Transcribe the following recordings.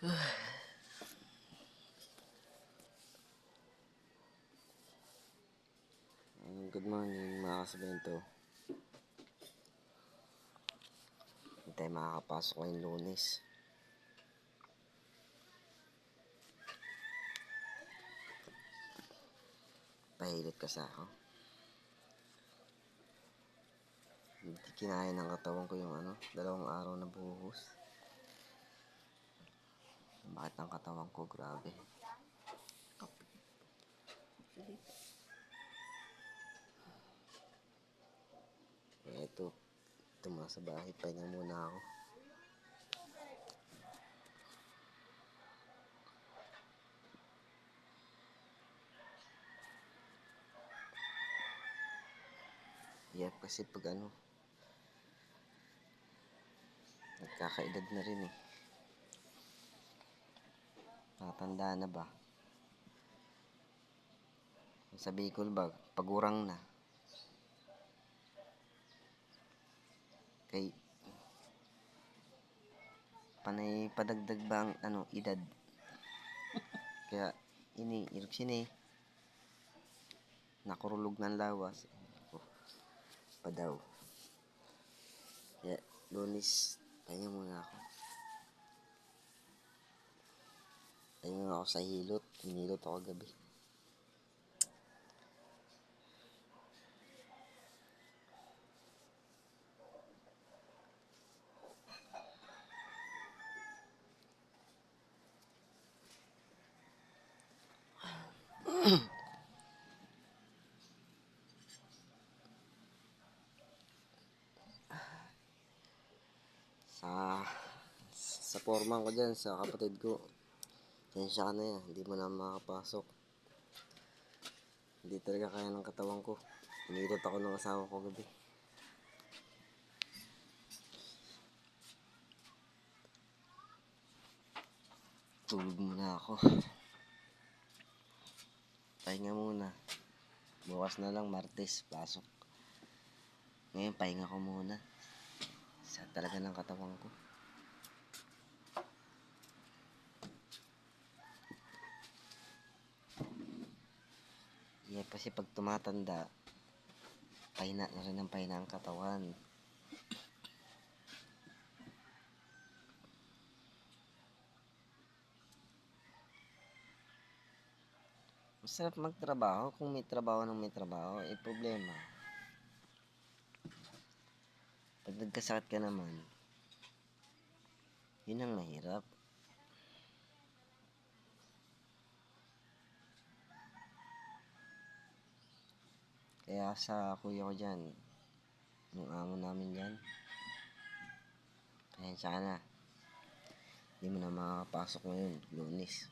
Good morning mga kasabento. Hindi tayo makakapasok ngayong lunes. Pahilot ka sa ako. Hindi kinaya ng katawan ko yung ano, dalawang araw na buhos. Bakit ang katawan ko? Grabe. Ito, ito mga sa bahay, pahinga muna ako. Yeah, kasi pag ano, nagkakaedad na rin eh. Natanda na ba? Sa Bicol ba, pagurang na. Kay panay padagdag ba ang ano, edad? Kaya ini, irog sini. Nakurulog ng lawas. Oh, pa daw. Kaya, lunis, pahinga muna ako. Pahinga ako sa hilot. Hinilot ako gabi. sa sa foreman ko dyan, sa kapatid ko. Tensya ka na yan, hindi mo na makakapasok. Hindi talaga kaya ng katawan ko. Hinilot ako ng asawa ko gabi. Tulog muna ako. Pahinga muna. Bukas na lang, Martes, pasok. Ngayon, pahinga ko muna. Sa talaga ng katawan ko. Kasi pag tumatanda, pahina na rin ang pahina ang katawan. Masarap magtrabaho kung may trabaho ng may trabaho, eh problema. Pag nagkasakit ka naman, yun ang mahirap. Kaya sa kuya ko dyan, yung amo namin dyan, pasensya ka na. Hindi mo na makakapasok ngayon, lunis.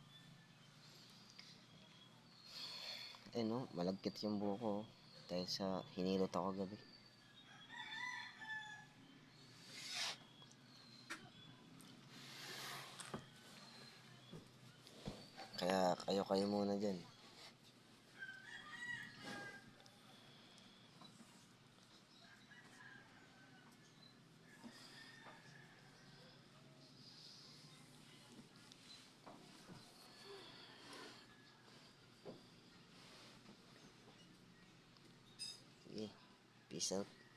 Eh no, malagkit yung buho ko dahil sa hinilot ako gabi. Kaya kayo kayo muna dyan. Peace.